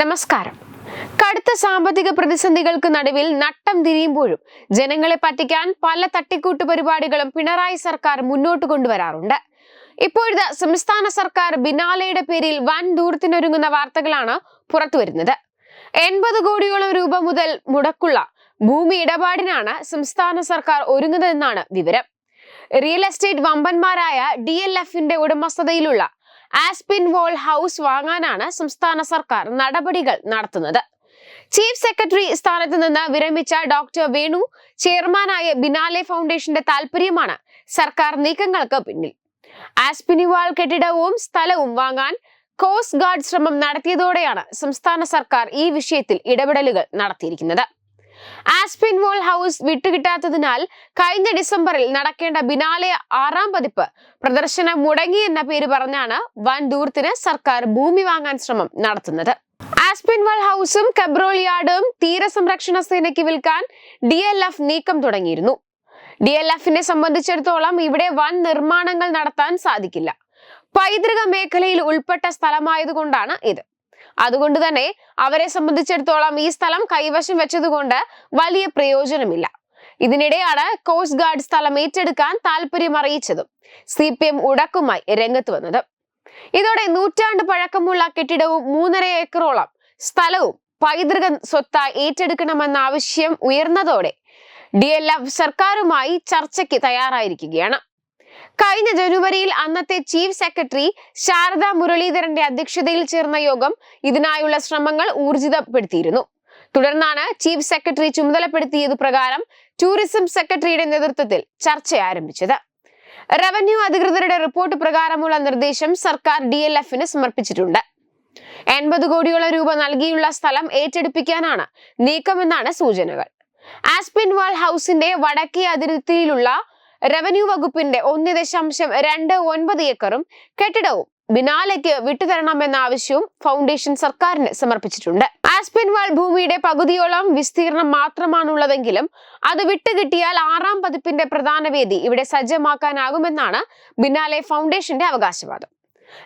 നമസ്കാരം. കടുത്ത സാമ്പത്തിക പ്രതിസന്ധികൾക്ക് നടുവിൽ നട്ടം തിരിയുമ്പോഴും ജനങ്ങളെ പറ്റിക്കാൻ പല തട്ടിക്കൂട്ട് പരിപാടികളും പിണറായി സർക്കാർ മുന്നോട്ട് കൊണ്ടുവരാറുണ്ട്. ഇപ്പോഴത്തെ സംസ്ഥാന സർക്കാർ ബിനാലയുടെ പേരിൽ വൻ ദൂരത്തിനൊരുങ്ങുന്ന വാർത്തകളാണ് പുറത്തുവരുന്നത് എൺപത് കോടിയോളം രൂപ മുതൽ മുടക്കുള്ള ഭൂമി ഇടപാടിനാണ് സംസ്ഥാന സർക്കാർ ഒരുങ്ങുന്നതെന്നാണ് വിവരം. റിയൽ എസ്റ്റേറ്റ് വമ്പന്മാരായ ഡി എൽ എഫിന്റെ ഉടമസ്ഥതയിലുള്ള ആസ്പിൻ വോൾ ഹൗസ് വാങ്ങാനാണ് സംസ്ഥാന സർക്കാർ നടപടികൾ നടത്തുന്നത്. ചീഫ് സെക്രട്ടറി സ്ഥാനത്ത് നിന്ന് വിരമിച്ച ഡോക്ടർ വേണു ചെയർമാനായ ബിനാലെ ഫൗണ്ടേഷന്റെ താൽപര്യമാണ് സർക്കാർ നീക്കങ്ങൾക്ക് പിന്നിൽ. ആസ്പിനിവാൾ കെട്ടിടവും സ്ഥലവും വാങ്ങാൻ കോസ്റ്റ് ഗാർഡ് ശ്രമം നടത്തിയതോടെയാണ് സംസ്ഥാന സർക്കാർ ഈ വിഷയത്തിൽ ഇടപെടലുകൾ നടത്തിയിരിക്കുന്നത്. ആസ്പിൻ വോൾ ഹൗസ് വിട്ടുകിട്ടാത്തതിനാൽ കഴിഞ്ഞ ഡിസംബറിൽ നടക്കേണ്ട ബിനാലെ ആറാം പതിപ്പ് പ്രദർശനം മുടങ്ങി എന്ന പേര് പറഞ്ഞാണ് വൻ ദൂരത്തിന് സർക്കാർ ഭൂമി വാങ്ങാൻ ശ്രമം നടത്തുന്നത്. ആസ്പിൻ വാൾ ഹൗസും കബ്രോൾ യാർഡും തീരസംരക്ഷണ സേനയ്ക്ക് വിൽക്കാൻ ഡി എൽ എഫ് നീക്കം തുടങ്ങിയിരുന്നു. ഡി എൽ എഫിനെ സംബന്ധിച്ചിടത്തോളം ഇവിടെ വൻ നിർമ്മാണങ്ങൾ നടത്താൻ സാധിക്കില്ല. പൈതൃക മേഖലയിൽ ഉൾപ്പെട്ട സ്ഥലമായതുകൊണ്ടാണ് ഇത്. അതുകൊണ്ട് തന്നെ അവരെ സംബന്ധിച്ചിടത്തോളം ഈ സ്ഥലം കൈവശം വെച്ചതുകൊണ്ട് വലിയ പ്രയോജനമില്ല. ഇതിനിടെയാണ് കോസ്റ്റ് ഗാർഡ് സ്ഥലം ഏറ്റെടുക്കാൻ താല്പര്യം അറിയിച്ചതും സി പി എം ഉടക്കുമായി രംഗത്ത് വന്നത്. ഇതോടെ നൂറ്റാണ്ട് പഴക്കമുള്ള കെട്ടിടവും മൂന്നര ഏക്കറോളം സ്ഥലവും പൈതൃക സ്വത്തായി ഏറ്റെടുക്കണമെന്ന ആവശ്യം ഉയർന്നതോടെ ഡി എൽ എഫ് സർക്കാരുമായി ചർച്ചയ്ക്ക് തയ്യാറായിരിക്കുകയാണ്. കഴിഞ്ഞ ജനുവരിയിൽ അന്നത്തെ ചീഫ് സെക്രട്ടറി ശാരദ മുരളീധരന്റെ അധ്യക്ഷതയിൽ ചേർന്ന യോഗം ഇതിനായുള്ള ശ്രമങ്ങൾ ഊർജിതപ്പെടുത്തിയിരുന്നു. തുടർന്നാണ് ചീഫ് സെക്രട്ടറി ചുമതലപ്പെടുത്തിയത് പ്രകാരം ടൂറിസം സെക്രട്ടറിയുടെ നേതൃത്വത്തിൽ ചർച്ച ആരംഭിച്ചത്. റവന്യൂ അധികൃതരുടെ റിപ്പോർട്ട് പ്രകാരമുള്ള നിർദ്ദേശം സർക്കാർ ഡി എൽ എഫിന് സമർപ്പിച്ചിട്ടുണ്ട്. എൺപത് കോടിയോളം രൂപ നൽകിയുള്ള സ്ഥലം ഏറ്റെടുപ്പിക്കാനാണ് നീക്കമെന്നാണ് സൂചനകൾ. ആസ്പിൻവാൾ ഹൗസിന്റെ വടക്കേ അതിർത്തിയിലുള്ള റവന്യൂ വകുപ്പിന്റെ ഒന്ന് ദശാംശം രണ്ട് ഒൻപത് ഏക്കറും കെട്ടിടവും ബിനാലയ്ക്ക് വിട്ടുതരണമെന്ന ആവശ്യവും ഫൗണ്ടേഷൻ സർക്കാരിന് സമർപ്പിച്ചിട്ടുണ്ട്. ആസ്പിൻവാൾ ഭൂമിയുടെ പകുതിയോളം വിസ്തീർണം മാത്രമാണുള്ളതെങ്കിലും അത് വിട്ടുകിട്ടിയാൽ ആറാം പതിപ്പിന്റെ പ്രധാന വേദി ഇവിടെ സജ്ജമാക്കാനാകുമെന്നാണ് ബിനാലെ ഫൗണ്ടേഷന്റെ അവകാശവാദം.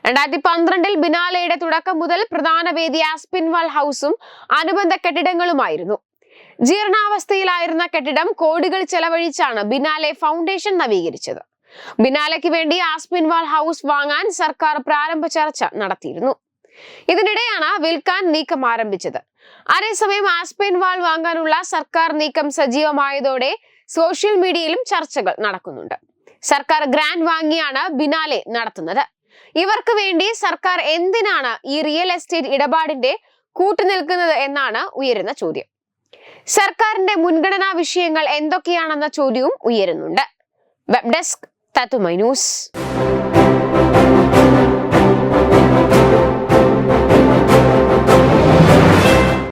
രണ്ടായിരത്തി പന്ത്രണ്ടിൽ ബിനാലയുടെ തുടക്കം മുതൽ പ്രധാന വേദി ആസ്പിൻവാൾ ഹൗസും അനുബന്ധ കെട്ടിടങ്ങളുമായിരുന്നു. ജീർണാവസ്ഥയിലായിരുന്ന കെട്ടിടം കോടികൾ ചെലവഴിച്ചാണ് ബിനാലെ ഫൗണ്ടേഷൻ നവീകരിച്ചത്. ബിനാലയ്ക്ക് വേണ്ടി ആസ്പിൻവാൾ ഹൗസ് വാങ്ങാൻ സർക്കാർ പ്രാരംഭ ചർച്ച നടത്തിയിരുന്നു. ഇതിനിടെയാണ് വിൽക്കാൻ നീക്കം ആരംഭിച്ചത്. അതേസമയം ആസ്പിൻവാൾ വാങ്ങാനുള്ള സർക്കാർ നീക്കം സജീവമായതോടെ സോഷ്യൽ മീഡിയയിലും ചർച്ചകൾ നടക്കുന്നുണ്ട്. സർക്കാർ ഗ്രാൻഡ് വാങ്ങിയാണ് ബിനാലെ നടത്തുന്നത്. ഇവർക്ക് വേണ്ടി സർക്കാർ എന്തിനാണ് ഈ റിയൽ എസ്റ്റേറ്റ് ഇടപാടിന്റെ കൂട്ടുനിൽക്കുന്നത് എന്നാണ് ഉയരുന്ന ചോദ്യം. സർക്കാരിന്റെ മുൻഗണനാ വിഷയങ്ങൾ എന്തൊക്കെയാണെന്ന ചോദ്യവും ഉയരുന്നുണ്ട്. വെബ് ഡെസ്ക് തത്തുമൈ ന്യൂസ്